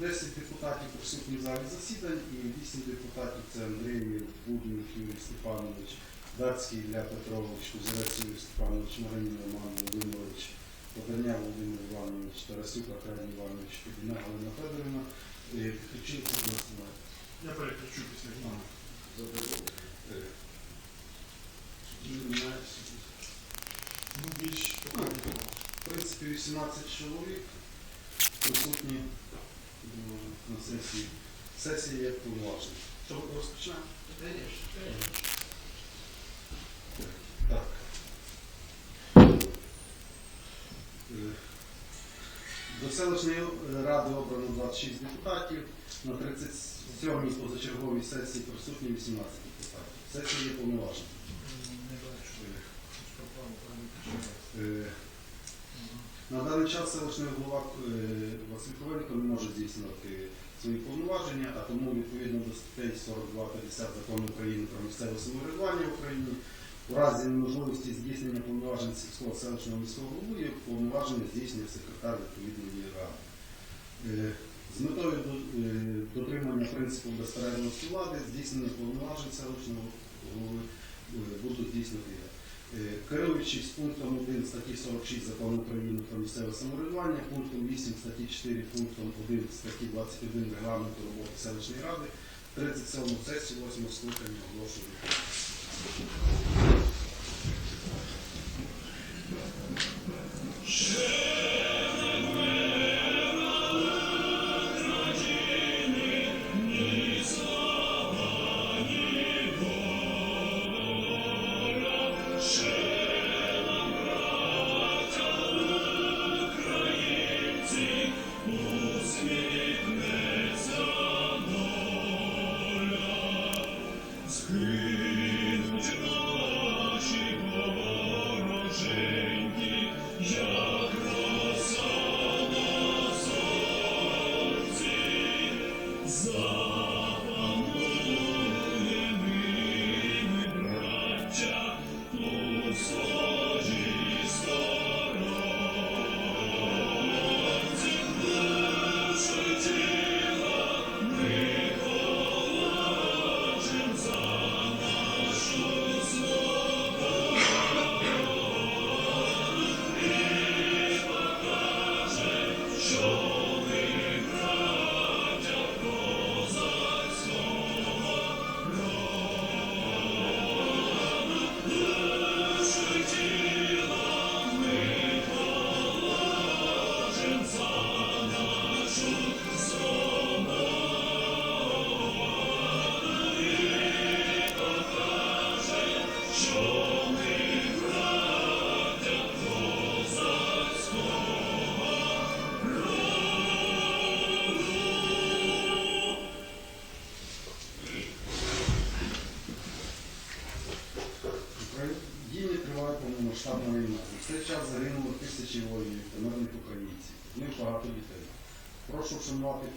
10 депутатів присутні в залі засідань і 8 депутатів це Андрій Будник Юрій Степанович, Дацький Ілля Петрович, Кузерець Юрій Степанович, Маринін Роман Володимирович, Подерня Володимир Іванович, Тарасюк Аркадій Іванович, Підіна Галина Федорівна, Підключити до нас. Я переключу після нього. Ну, більш В принципі, 18 чоловік присутні на сесії. Сесія як повноважена. Що розпочнемо? Так. Е, До селищної ради обрано 26 депутатів. На 37-й позачерговій сесії присутні 18 депутатів. Сесія є повноважена. Не бачу. Е, На даний час селищний голова е, Василь Коваленко не може здійснювати свої повноваження, а тому відповідно до статей 42-50 закону України про місцеве самоврядування в Україні у разі неможливості здійснення повноважень сільського селищного міського голови повноваження здійснює секретар відповідної ради. Е, З метою е, дотримання принципу безперервності влади здійснення повноважень селищного голови будуть здійснювати Керуючись пунктом 1 статті 46 закону України про місцеве самоврядування, пунктом 8 статті 4, пунктом 1 статті 21 регламенту роботи селищної ради, 37 сесії 8 скликання оголошую.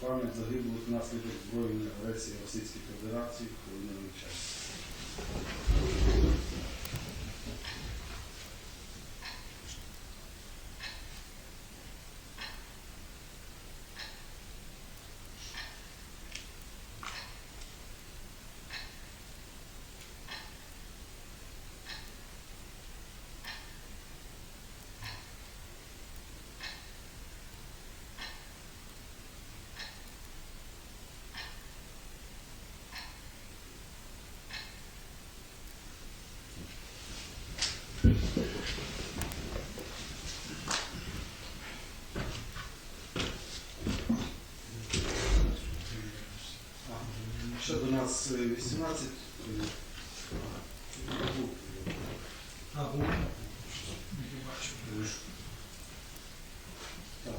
Пам'ять загиблих внаслідок збройної агресії Російської Федерації в хвилинному часі. Ще до нас е, 18. е, А. Так.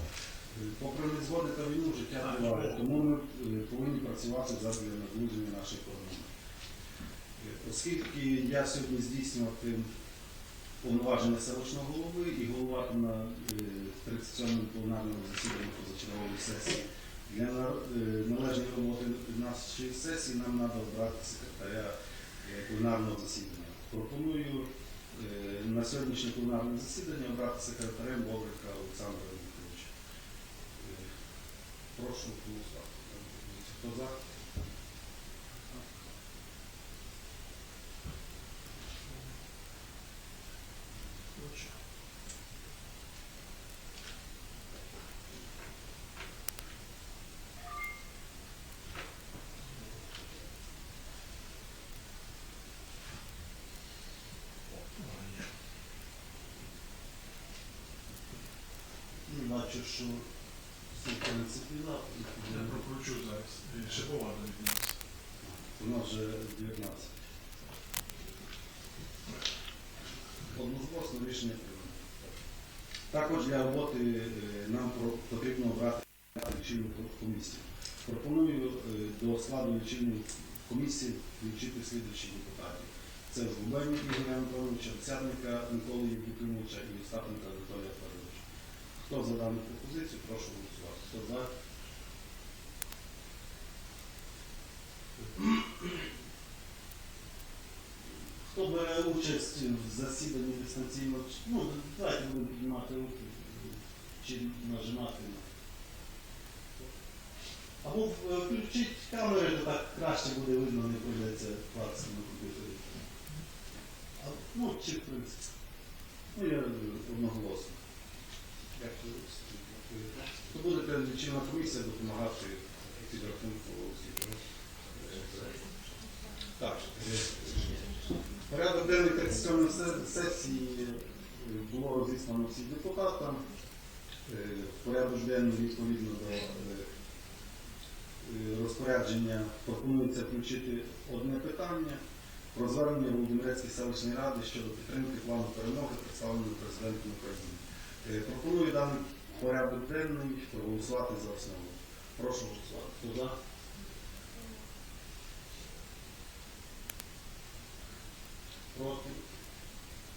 Е, Попри незгоди та війну життя триває, тому ми е, повинні працювати задля наближення наших. Е, Оскільки я сьогодні здійснювати повноваження селищного голови і голова на е, 37-му пленарному засіданні позачергової сесії, для на- належної роботи нашої сесії нам треба обрати секретаря е, пленарного засідання. Пропоную е, на сьогоднішнє пленарне засідання обрати секретарем Бобрика Олександра Вікторовича. Е, Прошу голосувати. Хто за? Отже. Ну, Бачу, що всі принципіла. Я прокручу зараз. Ще поважно від нас. У нас вже 19. Одноголосно рішення прийнято. Також для роботи е, нам потрібно обрати лічильну комісію. Пропоную е, до складу лічильної комісії включити слідуючих депутатів. Це Губенник Ігоря Антоновича, Цятника Миколи Євгеновича і Остапенка Анатолія Федоровича. Хто за дану пропозицію, прошу голосувати. Хто за? Хто бере участь в засіданні дистанційно, ну, давайте будемо піднімати руки чи нажимати. Або е, включіть камери, то так краще буде видно, не прийдеться клацати на комп'ютері. Ну, чи в принципі. Ну, я одноголосно. То буде лічильна комісія допомагати підрахунку. Так. Порядок денний 37 сесії е, було розіслано всім депутатам. Е, Порядок денний відповідно до е, розпорядження пропонується включити одне питання про звернення Володимирецької селищної ради щодо підтримки плану перемоги, представленого президентом України. Е, Пропоную даний порядок денний проголосувати за основу. Прошу голосувати. Хто за? Проти?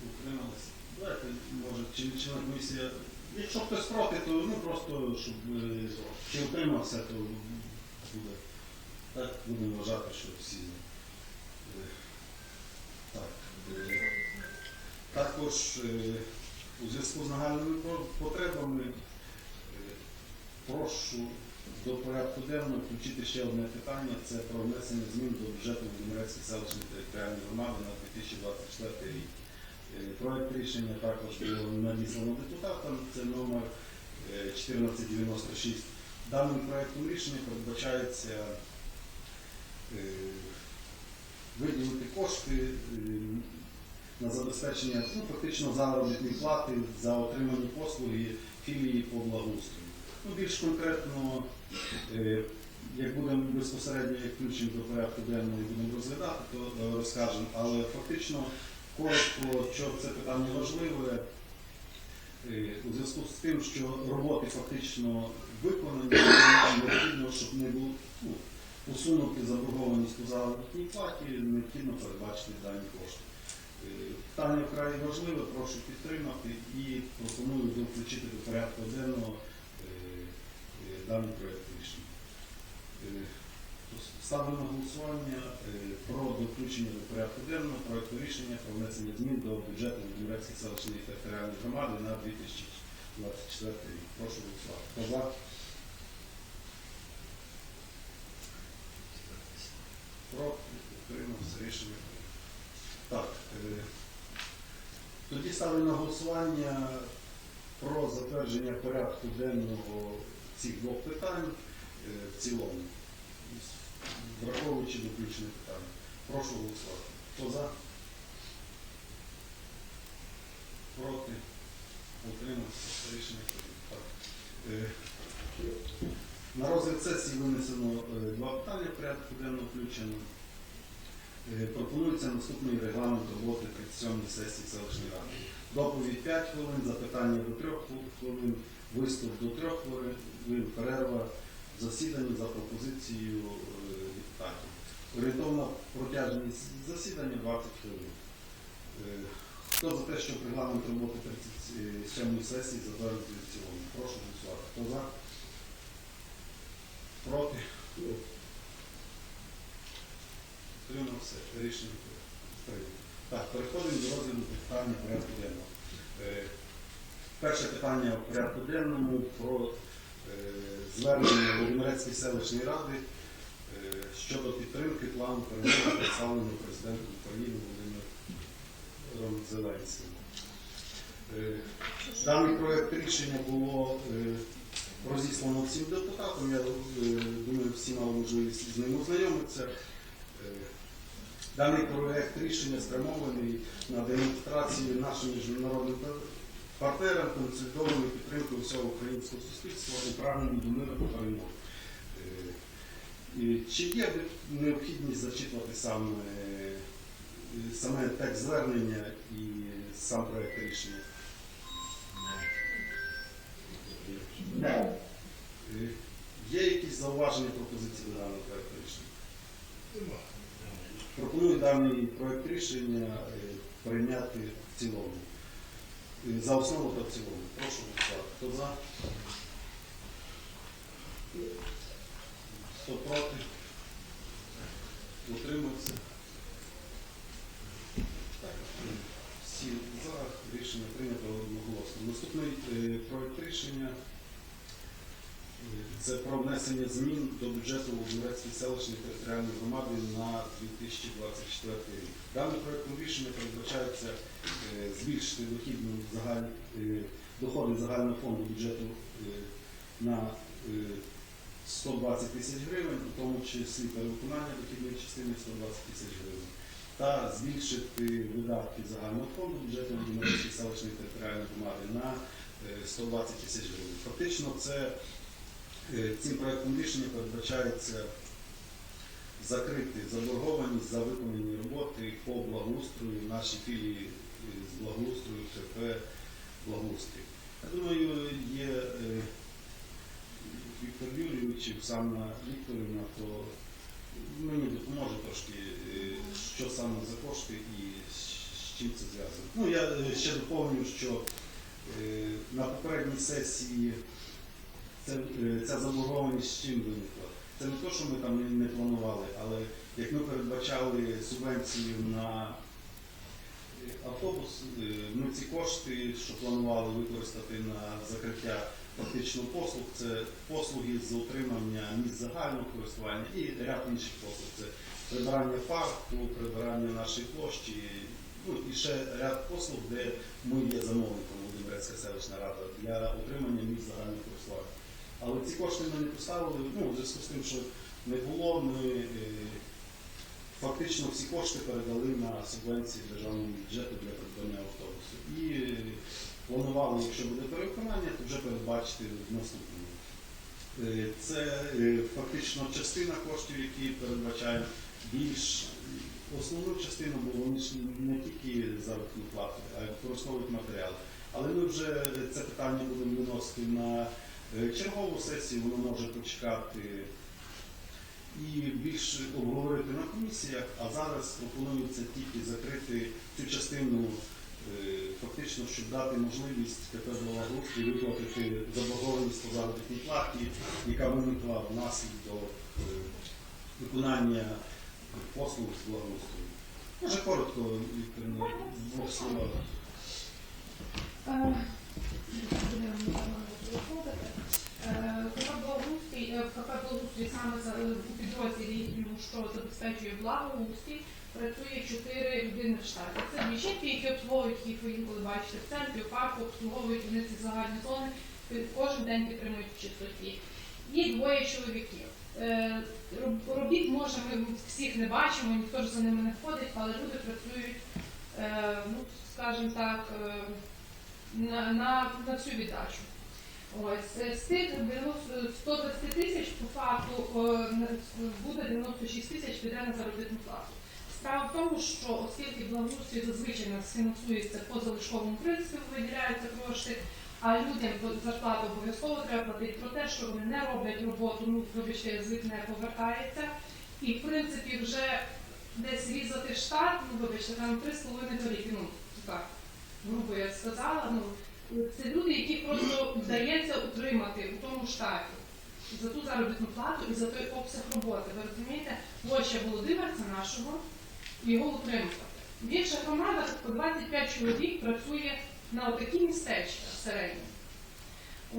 Утрималися? Давайте, може, чи член комісія. Якщо хтось проти, то ну просто щоб е, чи утримався, то буде. Так будемо вважати, що всі. е, Так. Також у зв'язку з нагальними потребами е, прошу до порядку денного включити ще одне питання. Це про внесення змін до бюджету Володимирецької селищної територіальної громади на 2024 рік. Е, Проект рішення також було надіслано депутатам. Це номер е, 1496. Даним проектом рішення передбачається е, виділити кошти е, на забезпечення ну, фактично заробітної плати за отримані послуги філії по благоустрою. Ну, більш конкретно, е, як будемо безпосередньо як включимо до порядку денного і будемо розглядати, то е, розкажемо. Але фактично коротко, що це питання важливе, е, у зв'язку з тим, що роботи фактично виконані, необхідно, щоб не було ну, усунути заборгованість по заробітній платі, необхідно передбачити дані кошти. Питання вкрай важливе, прошу підтримати і пропоную включити до порядку денного е, е, даний проєкт рішення. Е, Ставлю на голосування про включення до порядку денного проєкту рішення про внесення змін до бюджету Володимирецької селищної територіальної громади на 2024 рік. Прошу голосувати. Хто за? Проти? Утримався рішення. прийнято. Так. е, Тоді ставлю на голосування про затвердження порядку денного цих двох питань е, в цілому. Враховуючи доключне питання. Прошу голосувати. Хто за? Проти? Утримався. Рішення. Е, На розгляд сесії винесено е, два питання порядку денного включено. Пропонується наступний регламент роботи 37 сесії селищної ради. Доповідь 5 хвилин, запитання до 3 хвилин, виступ до 3 хвилин, перерва засідання за пропозицією е, депутатів. Орієнтовна протяжність засідання 20 хвилин. Е, Хто за те, щоб регламент роботи 37 сесії затвердити в цілому? Прошу голосувати. Хто за? Проти? Утримався. Рішення прийнято. Так, переходимо до розгляду питання порядку денного. Е, Перше питання в порядку денному про е, звернення Володимирецької селищної ради е, щодо підтримки плану перемоги, представленого президентом України Володимиром Зеленським. Е, Даний проект рішення було розіслано всім депутатам. Я думаю, всі мали можливість з ним ознайомитися. Даний проект рішення спрямований на демонстрацію нашим міжнародним партнерам консолідованої підтримки всього українського суспільства у прагненні до миру та перемоги. Е, Чи є необхідність зачитувати саме, е, саме текст звернення і сам проект рішення? Не. Е, Є якісь зауваження пропозиції даного проекту рішення? Нема. Пропоную даний проект рішення е, прийняти в цілому. Е, За основу та в цілому. Прошу голосувати. Хто за? Хто проти? Е, Всі за рішення прийнято одноголосно. Наступний е, проект рішення це про внесення змін до бюджету Володимирецької селищної територіальної громади на 2024 рік. Даним проектом рішення передбачається е, збільшити дохідну загаль- е, доходи загального фонду бюджету е, на е, 120 тисяч гривень, у тому числі перевиконання дохідної частини 120 тисяч гривень, та збільшити видатки загального фонду бюджету Володимирецької селищної територіальної громади на е, 120 тисяч гривень. Фактично, це Цим проектом рішення передбачається закрити заборгованість за виконані роботи по благоустрою нашій філії е, з благоустрою КП Благоустрій. Я думаю, є е, Віктор Юрійович Оксана Вікторівна, то мені допоможе трошки, е, що саме за кошти і з- чим це зв'язано. Ну, я е, ще доповню, що е, на попередній сесії це, е, ця заборгованість з чим виникла? Це не те, що ми там не- планували, але як ми передбачали субвенцію на е, автобус, е, ми ці кошти, що планували використати на закриття фактично послуг, це послуги з утримання місць загального користування і ряд інших послуг. Це прибирання парку, прибирання нашої площі, ну і ще ряд послуг, де ми є замовником Володимирецька селищна рада для утримання місць загального користування. Але ці кошти ми не поставили, ну, в зв'язку з тим, що не було, ми е, фактично всі кошти передали на субвенції державного бюджету для придбання автобусу. І е, планували, якщо буде перевиконання, то вже передбачити в наступному. Е, Це е, фактично частина коштів, які передбачаємо більш основну частину, бо вони не тільки заробітну плату, а й використовують матеріали. Але ми вже це питання будемо виносити на чергову сесію, воно може почекати і більше обговорити на комісіях, а зараз пропонується тільки закрити цю частину, е, фактично, щоб дати можливість КП Благоустрій виплатити заборгованість по заробітній платі, яка виникла внаслідок е, виконання послуг з благоустрою. Може коротко, Віктор, двох словах. Е, будемо. Е, КП Благоустрій, е, саме за- у підрозділі, що забезпечує благоустрій, працює чотири людини в штаті. Це дві які обслуговують їх, ви інколи бачите в центрі, в парку, обслуговують вони ці загальні зони, кожен день підтримують в чистоті. І двоє чоловіків. Е, Робіт може ми всіх не бачимо, ніхто ж за ними не ходить, але люди працюють, е, ну, скажімо так, е, на, на, на всю віддачу. Ось з тих 90 120 тисяч по факту е, буде 96 тисяч піде на заробітну плату. Справа в тому, що оскільки благоустрій зазвичай нас фінансується по залишковому принципу, виділяються кошти, а людям зарплату обов'язково треба платити про те, що вони не роблять роботу, ну вибачте, язик не повертається. І в принципі вже десь різати штат, ну вибачте, там 3,5 торік, ну так, грубо я сказала, ну це люди, яких просто вдається утримати у тому штаті за ту заробітну плату і за той обсяг роботи. Ви розумієте, площа Володимирця нашого його утримувати. В інших громадах по 25 чоловік працює на отакі містечка середні.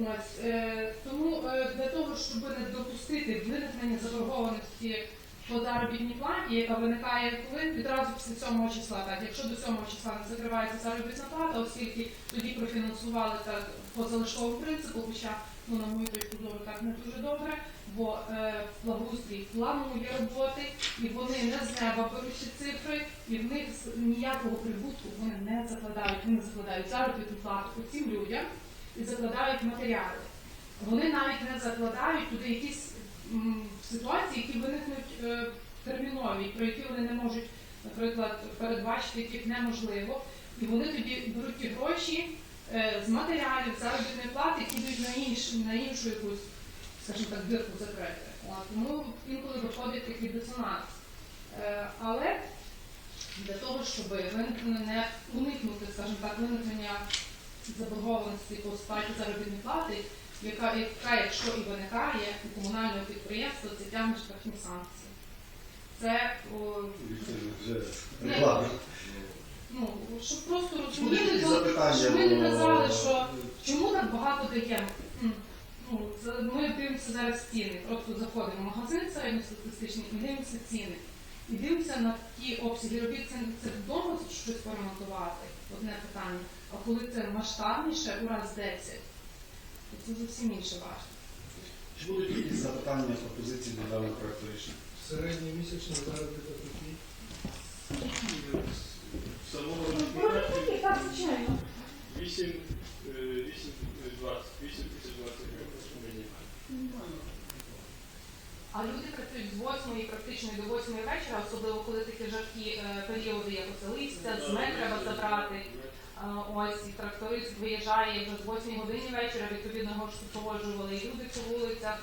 Ось, е, тому е, для того, щоб не допустити виникнення заборгованості по заробітній платі, яка виникає коли відразу після 7 числа. Так, якщо до 7 числа не закривається заробітна плата, оскільки тоді профінансували так по залишковому принципу, хоча ну на мою точку зору так не дуже добре, бо е, благоустрій планує роботи, і вони не з неба беруть цифри, і в них ніякого прибутку вони не закладають. Вони закладають заробітну плату по цим людям і закладають матеріали. Вони навіть не закладають туди якісь ситуації, які виникнуть е, термінові, про які вони не можуть, наприклад, передбачити, яких неможливо. І вони тоді беруть ті гроші е, з матеріалів, заробітної плати, які йдуть на, інш, на іншу якусь, скажімо так, дирку закрити. Тому інколи виходить такий дисонанс. Е, але для того, щоб виникнення не уникнути, скажімо так, виникнення заборгованості по сплаті заробітної плати, яка, яка, якщо і виникає у комунального підприємства, це тягне штрафні санкції. Це о, реклама. ну, щоб просто розуміли, щоб ми не казали, що чому так багато даємо. Ну, ми дивимося зараз ціни. Просто заходимо в магазин середньостатистичний і дивимося ціни. І дивимося на ті обсяги робіт. Це, це вдома щось поремонтувати, одне питання. А коли це масштабніше у раз 10, то це зовсім інше важко. Чи будуть якісь запитання, пропозиції до даного проекту рішення? Середній місячний заробіток який? Самого Ну, Так, звичайно. 8, 8, 20, 8 тисяч 20 гривень. А люди працюють з 8 практично і до 8 вечора, особливо коли такі жаркі е, періоди, як оце листя, зме треба забрати. Ось і тракторист виїжджає вже з 8 годині вечора, відповідно його ж супроводжували і люди по вулицях.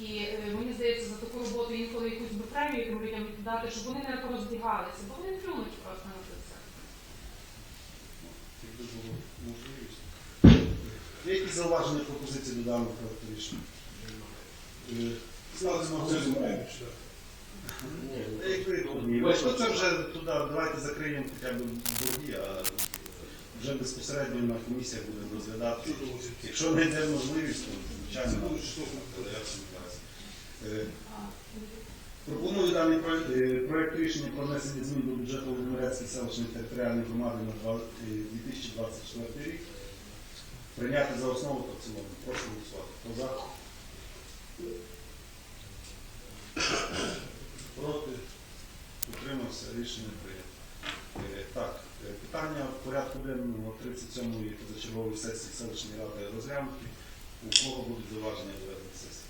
І е, мені здається, за таку роботу інколи якусь би премію тим людям дати, щоб вони не порозбігалися, бо вони плюнуть просто на це. Є якісь зауваження, пропозиції до даного проекту рішення? Е, ні, ви це вже туди, давайте закриємо хоча б борги, а вже безпосередньо на комісія буде розглядати. Якщо не йде можливість, то звичайно разі. Е, Пропоную даний проект, е, рішення про внесення змін до бюджету Володимирецької селищної територіальної громади на е, 2024 рік. Прийняти за основу та в цілому. Прошу голосувати. Хто за? Проти? Утримався. Рішення прийнято. Е, Так, е, питання в порядку денному 37-ї позачергової сесії селищної ради розглянути. У кого будуть зауваження до ведення сесії?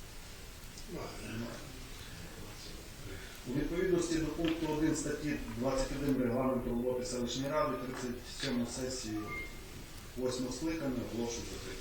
У відповідності до пункту 1 статті 21 регламенту роботи селищної ради 37 сесію 8 скликання оголошую закритою.